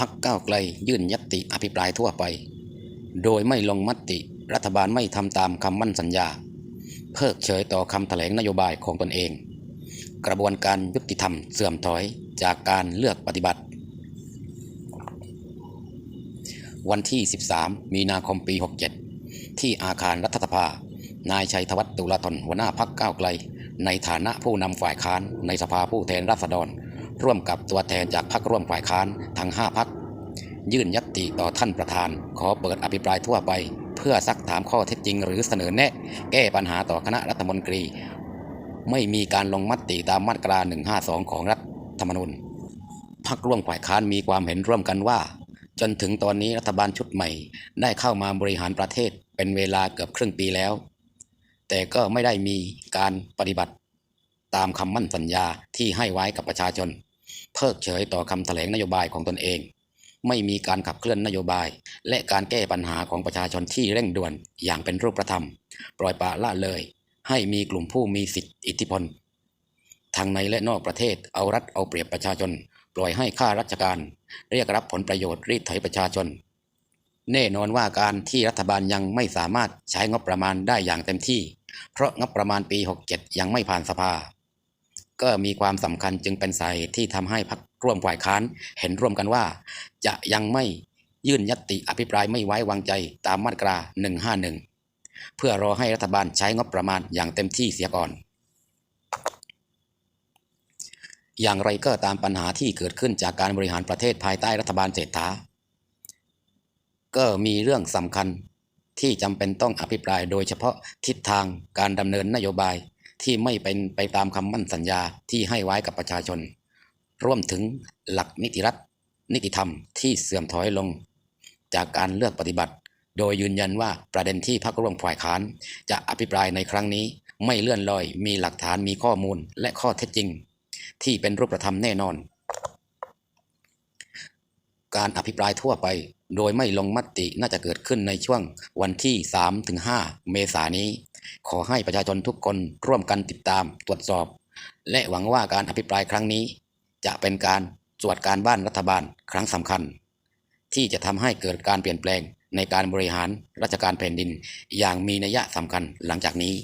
พักก้าวไกลยื่นยตติอภิปรายทั่วไป โดยไม่ลงมติรัฐบาลไม่ทำตามคำมั่นสัญญา เพิกเฉยต่อคำแถลงนโยบายของตนเอง กระบวนการยุติธรรมเสื่อมถอยจากการเลือกปฏิบัติ วันที่ 13 มีนาคมปี 67 ที่อาคารรัฐสภา นายชัยธวัฒน์ตุลาธนหัวหน้าพักก้าวไกล ในฐานะผู้นำฝ่ายค้านในสภาผู้แทนราษฎร ร่วมกับตัวแทนจากพักร่วมฝ่ายค้านทั้ง 5 พัก ยื่นยัตติต่อท่านประธาน ขอเปิดอภิปรายทั่วไป เพื่อซักถามข้อเท็จจริง หรือเสนอแนะ แก้ปัญหาต่อคณะรัฐมนตรี ไม่มีการลงมติตามมาตรา 152 ของรัฐธรรมนูญพักร่วมฝ่ายค้านมีความเห็นร่วมกันว่า จนถึงตอนนี้รัฐบาลชุดใหม่ ได้เข้ามาบริหารประเทศเป็นเวลาเกือบครึ่งปีแล้ว แต่ก็ไม่ได้มีการปฏิบัติตามคำมั่นสัญญาที่ให้ไว้กับประชาชน เพิกเฉยต่อคำแถลงนโยบายของตนเอง ไม่มีการขับเคลื่อนนโยบาย และการแก้ปัญหาของประชาชนที่เร่งด่วนอย่างเป็นรูปธรรม ปล่อยปละละเลย ให้มีกลุ่มผู้มีสิทธิอิทธิพลทางในและนอกประเทศเอารัดเอาเปรียบประชาชน ปล่อยให้ข้าราชการ เรียกรับผลประโยชน์รีดไถประชาชน แน่นอนว่าการที่รัฐบาลยังไม่สามารถใช้งบประมาณได้อย่างเต็มที่ เพราะงบประมาณปี 67 ยังไม่ผ่านสภา ก็มีความสำคัญจึงเป็นสาเหตุที่ทำให้พรรคร่วมฝ่ายค้านเห็นร่วมกันว่า จะยังไม่ยื่นยตติอภิปรายไม่ไว้วางใจตามมาตรา 151 เพื่อรอให้รัฐบาลใช้งบประมาณอย่างเต็มที่เสียก่อน อย่างไรก็ตามปัญหาที่เกิดขึ้นจากการบริหารประเทศภายใต้รัฐบาลเศรษฐา ก็มีเรื่องสำคัญที่จำเป็นต้องอภิปรายโดยเฉพาะทิศทางการดำเนินนโยบาย ที่ไม่เป็นไปตามคำมั่นสัญญาที่ให้ไว้กับประชาชนรวมถึงหลักนิติรัฐ นิติธรรมที่เสื่อมถอยลง จากการเลือกปฏิบัติ โดยยืนยันว่าประเด็นที่พรรคร่วมฝ่ายค้าน จะอภิปรายในครั้งนี้ ไม่เลื่อนลอย มีหลักฐานมีข้อมูลและข้อเท็จจริง ที่เป็นรูปธรรมแน่นอน การอภิปรายทั่วไปโดยไม่ลงมติน่าจะเกิดขึ้นในช่วงวันที่ 3-5 เมษายนนี้ ขอให้ประชาชนทุกคนร่วมกันติดตามตรวจสอบ และหวังว่าการอภิปรายครั้งนี้ จะเป็นการตรวจการบ้านรัฐบาลครั้งสำคัญ ที่จะทำให้เกิดการเปลี่ยนแปลงในการบริหารราชการแผ่นดิน อย่างมีนัยสำคัญหลังจากนี้